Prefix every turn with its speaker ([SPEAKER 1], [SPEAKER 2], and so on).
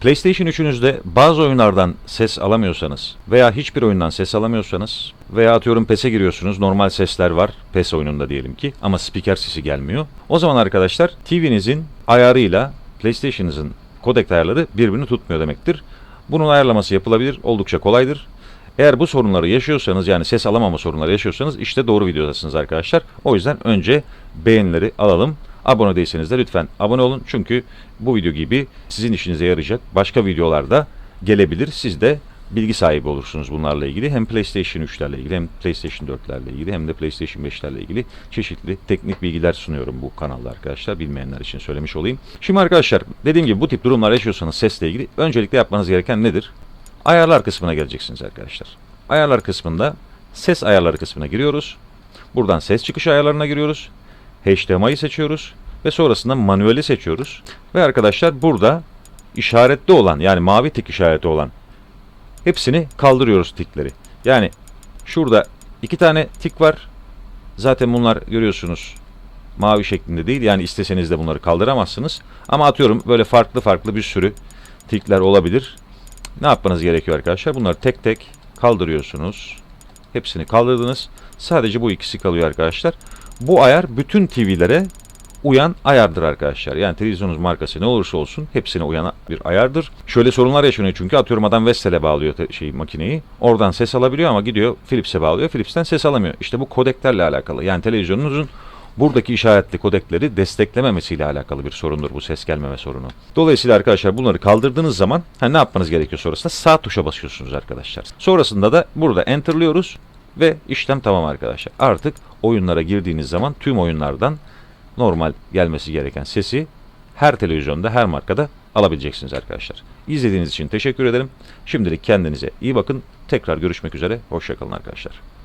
[SPEAKER 1] PlayStation 3'ünüzde bazı oyunlardan ses alamıyorsanız veya hiçbir oyundan ses alamıyorsanız veya atıyorum PES'e giriyorsunuz normal sesler var PES oyununda diyelim ki ama spiker sesi gelmiyor. O zaman arkadaşlar TV'nizin ayarıyla PlayStation'ınızın kodek ayarları birbirini tutmuyor demektir. Bunun ayarlaması yapılabilir, oldukça kolaydır. Eğer bu sorunları yaşıyorsanız yani ses alamama sorunları yaşıyorsanız işte doğru videodasınız arkadaşlar. O yüzden önce beğenileri alalım. Abone değilseniz de lütfen abone olun. Çünkü bu video gibi sizin işinize yarayacak başka videolarda gelebilir. Siz de bilgi sahibi olursunuz bunlarla ilgili. Hem PlayStation 3'lerle ilgili hem PlayStation 4'lerle ilgili hem de PlayStation 5'lerle ilgili çeşitli teknik bilgiler sunuyorum bu kanalda arkadaşlar. Bilmeyenler için söylemiş olayım. Şimdi arkadaşlar dediğim gibi bu tip durumlar yaşıyorsanız sesle ilgili öncelikle yapmanız gereken nedir? Ayarlar kısmına geleceksiniz arkadaşlar. Ayarlar kısmında ses ayarları kısmına giriyoruz. Buradan ses çıkış ayarlarına giriyoruz. HDMI'yi seçiyoruz ve sonrasında manueli seçiyoruz. Ve arkadaşlar burada işaretli olan yani mavi tik işareti olan hepsini kaldırıyoruz tikleri. Yani şurada iki tane tik var. Zaten bunlar görüyorsunuz mavi şeklinde değil. Yani isteseniz de bunları kaldıramazsınız. Ama atıyorum böyle farklı farklı bir sürü tikler olabilir. Ne yapmanız gerekiyor arkadaşlar? Bunları tek tek kaldırıyorsunuz. Hepsini kaldırdınız. Sadece bu ikisi kalıyor arkadaşlar. Bu ayar bütün TV'lere uyan ayardır arkadaşlar. Yani televizyonunuz markası ne olursa olsun hepsine uyan bir ayardır. Şöyle sorunlar yaşanıyor çünkü atıyorum adam Vestel'e bağlıyor şey makineyi. Oradan ses alabiliyor ama gidiyor Philips'e bağlıyor. Philips'ten ses alamıyor. İşte bu kodeklerle alakalı. Yani televizyonunuzun buradaki işaretli kodekleri desteklememesiyle alakalı bir sorundur bu ses gelmeme sorunu. Dolayısıyla arkadaşlar bunları kaldırdığınız zaman ha, ne yapmanız gerekiyor sonrasında? Sağ tuşa basıyorsunuz arkadaşlar. Sonrasında da burada enterlıyoruz ve işlem tamam arkadaşlar. Artık oyunlara girdiğiniz zaman tüm oyunlardan normal gelmesi gereken sesi her televizyonda, her markada alabileceksiniz arkadaşlar. İzlediğiniz için teşekkür ederim. Şimdilik kendinize iyi bakın. Tekrar görüşmek üzere. Hoşçakalın arkadaşlar.